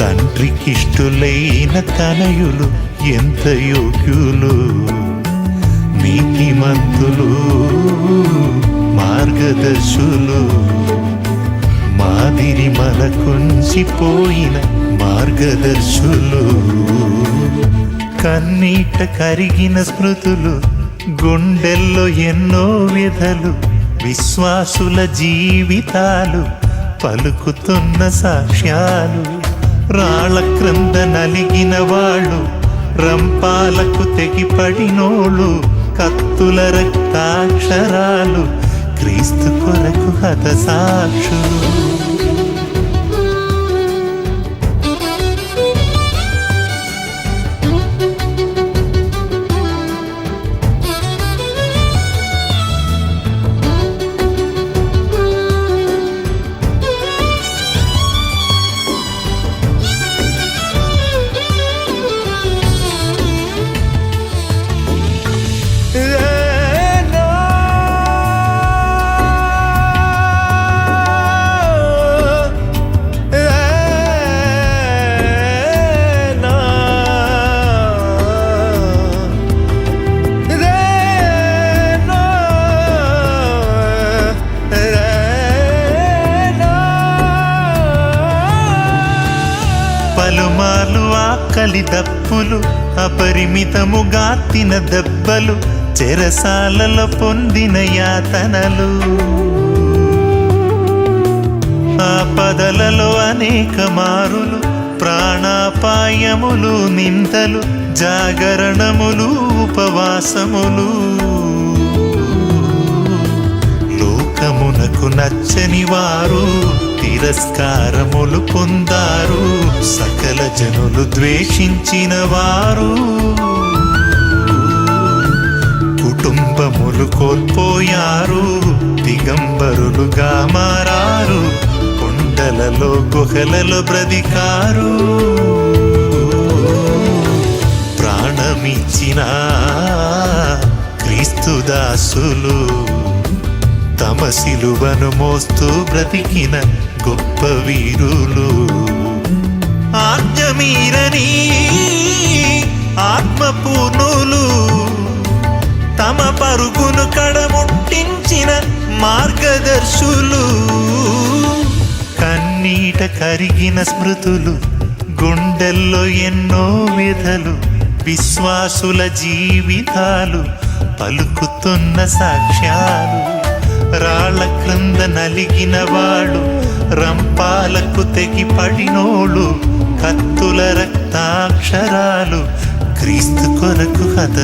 తండ్రికిష్టులైన తనయులు ఎంత యోగ్యులు నీతిమంతులు మార్గదర్శులు. మాదిరి మనకుంచిపోయిన మార్గదర్శులు. కన్నీట కరిగిన స్మృతులు గుండెల్లో ఎన్నో విధలు విశ్వాసుల జీవితాలు పలుకుతున్న సాక్ష్యాలు. రాళ్ళ క్రింద నలిగిన వాళ్ళు రంపాలకు తెగిపడినోళ్ళు కత్తుల రక్తాక్షరాలు క్రీస్తు కొరకు హత దప్పులు అపరిమితముగా తిన దెబ్బలు చెరసాలలో పొందిన యాతనలు. ఆపదలలో అనేక మారులు ప్రాణాపాయములు నిందలు జాగరణములు ఉపవాసములు. చిత్తమునకు నచ్చని వారు తిరస్కారములు పొందారు సకల జనులు ద్వేషించిన వారు. కుటుంబములు కోల్పోయారు దిగంబరులుగా మారారు కొండలలో గుహలలో బ్రతికారు. ప్రాణమిచ్చిన క్రీస్తు దాసులు సిలువను మోస్తూ బ్రతికిన గొప్ప వీరులు. ఆజ్ఞమీరని ఆత్మపూర్ణులు తమ పరుగును కడముట్టించిన మార్గదర్శులు. కన్నీట కరిగిన స్మృతులు గుండెల్లో ఎన్నో వ్యధలు విశ్వాసుల జీవితాలు పలుకుతున్న సాక్ష్యాలు. రాళ్ళ క్రింద నలిగిన వాడు రంపాలకు తెగి పడినోళ్ళు కత్తుల రక్తాక్షరాలు క్రీస్తు కొరకు హత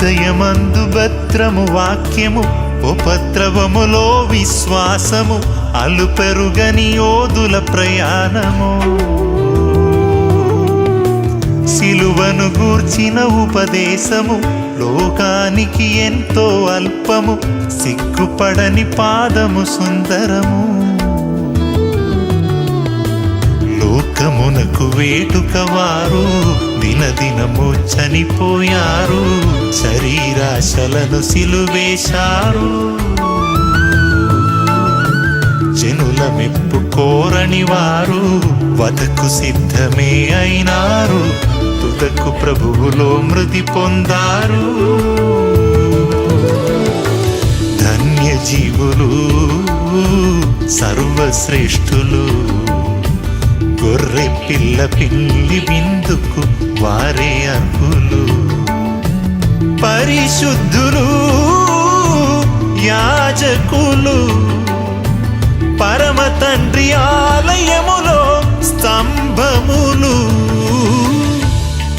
హృదయమందు భద్రము వాక్యము ఉపద్రవములో విశ్వాసము అలుపెరుగని యోధుల ప్రయాణము. సిలువను గూర్చిన ఉపదేశము లోకానికి ఎంతో అల్పము సిగ్గుపడని పాదము సుందరము. లోకమునకు వేటుక వారు దినదినము చనిపోయారు. శరీరాశలను సిలువేశారు. జనుల మెప్పు కోరని వారు వదకు సిద్ధమే అయినారు. తుదకు ప్రభువులో మృతి పొందారు. ధన్య జీవులు సర్వశ్రేష్ఠులు. గొర్రె పిల్ల పిల్లి విందుకు వారే అర్హులు. పరిశుద్ధులు యాజకులు పరమ తండ్రి ఆలయములో స్తంభములు.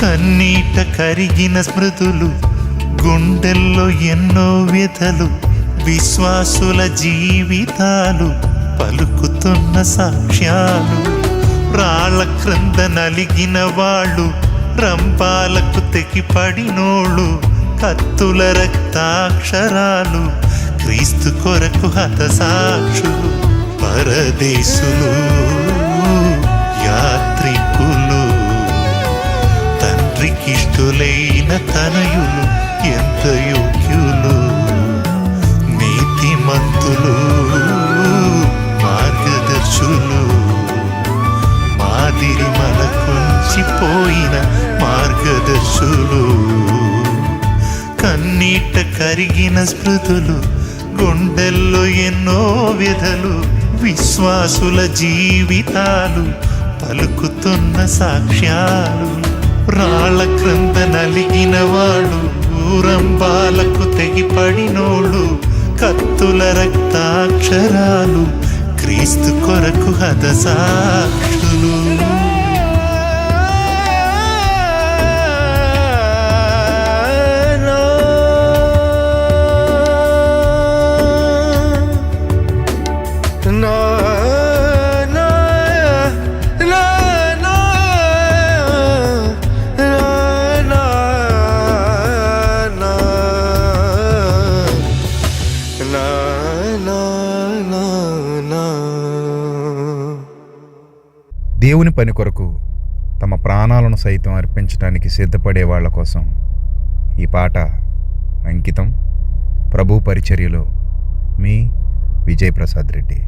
కన్నీట కరిగిన స్మృతులు గుండెల్లో ఎన్నో విధలు విశ్వాసుల జీవితాలు పలుకుతున్న సాక్ష్యాలు. రాళ్ళ క్రంద నలిగిన వాళ్ళు రంపాలకు తెగిపడినోళ్ళు కత్తుల రక్తాక్షరాలు క్రీస్తు కొరకు హతసాక్షులు పరదేశులు యాత్రికులు తండ్రికిష్టులైన తనయులు ఎంత యోగ్యులు నీతిమంతులు మార్గదర్శులు. తిరిమల కుంచిపోయిన మార్గదర్శులు. కన్నీట కరిగిన స్మృతులు గుండెల్లో ఎన్నో వ్యధలు విశ్వాసుల జీవితాలు పలుకుతున్న సాక్ష్యాలు. రాళ్ళ క్రింద నలిగిన వాడు ఊరంబాలకు తెగిపడినోడు కత్తుల రక్తాక్షరాలు క్రీస్తు కొరకు హత సాక్షులు పని కొరకు తమ ప్రాణాలను సైతం అర్పించడానికి సిద్ధపడే వాళ్ళ కోసం ఈ పాట అంకితం. ప్రభు పరిచర్యలో మీ విజయ్ ప్రసాద్ రెడ్డి.